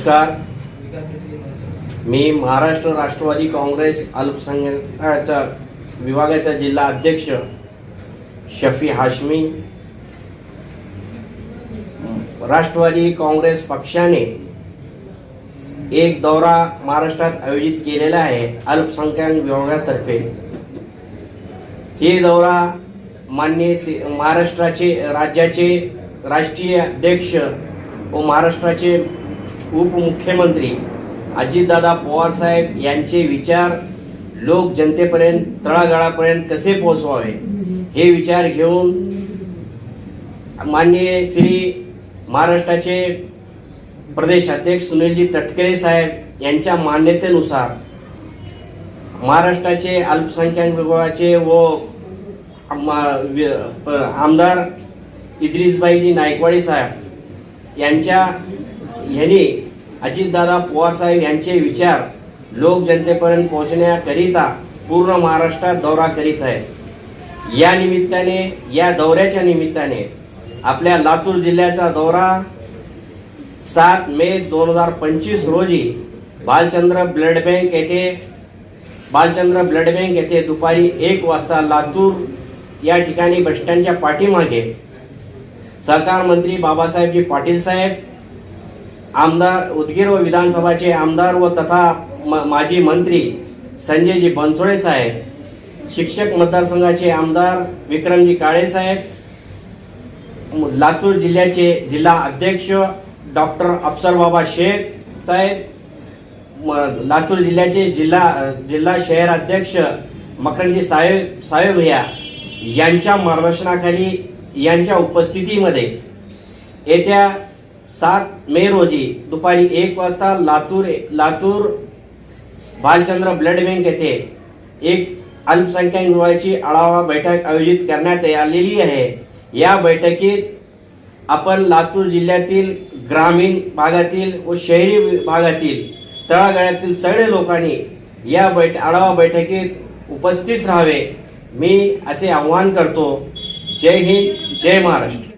नमस्कार. मी महाराष्ट्र राष्ट्रवादी काँग्रेस अल्पसंख्याकाच्या विभागाचा जिल्हा अध्यक्ष शफी हाशमी. राष्ट्रवादी काँग्रेस पक्षाने एक दौरा महाराष्ट्रात आयोजित केलेला आहे अल्पसंख्याक विभागातर्फे. हे दौरा मान्य महाराष्ट्राचे राज्याचे राष्ट्रीय अध्यक्ष व महाराष्ट्राचे उपमुख्यमंत्री अजितदादा पवार साहेब यांचे विचार लोक जनतेपर्यंत तळागाळापर्यंत कसे पोहोचवावे? हे विचार घेऊन माननीय श्री महाराष्ट्राचे प्रदेश अध्यक्ष सुनीलजी तटकरे साहेब यांच्या मान्यतेनुसार महाराष्ट्राचे अल्पसंख्याक विभागाचे व आमदार इद्रिसबाईजी नायकवाडी साहेब यांच्या यांनी अजितदादा पवारसाहेब यांचे विचार लोक जनतेपर्यंत पोहोचण्याकरिता पूर्ण महाराष्ट्रात दौरा करीत आहे या निमित्ताने या दौऱ्याच्या निमित्ताने आपल्या लातूर जिल्ह्याचा दौरा सात मे दोन हजार पंचवीस रोजी बालचंद्र ब्लड बँक येथे बालचंद्र ब्लड बँक येथे दुपारी एक वाजता लातूर या ठिकाणी बसस्टँडच्या पाठीमागे सहकार मंत्री बाबासाहेबजी पाटील साहेब आमदार उदगीर व विधानसभाचे आमदार व तथा म- माजी मंत्री संजयजी बनसोडे साहेब शिक्षक मतदारसंघाचे आमदार विक्रमजी काळे साहेब लातूर जिल्ह्याचे जिल्हा अध्यक्ष डॉक्टर अफसर बाबा शेख साहेब लातूर जिल्ह्याचे जिल्हा जिल्हा शहर अध्यक्ष मकरंजी साहेब साहेब भैया यांच्या मार्गदर्शनाखाली यांच्या उपस्थितीमध्ये येत्या सात मे रोजी दुपारी एक वाजता लातूर लातूर बालचंद्र ब्लड बँक येथे एक अल्पसंख्याक विभागाची आढावा बैठक आयोजित करण्यात आलेली आहे. या बैठकीत आपण लातूर जिल्ह्यातील ग्रामीण भागातील व शहरी भागातील तळागाळ्यातील सगळे लोकांनी या बैठ आढावा बैठकीत उपस्थित राहावे. मी असे आवाहन करतो. जय हिंद जय महाराष्ट्र.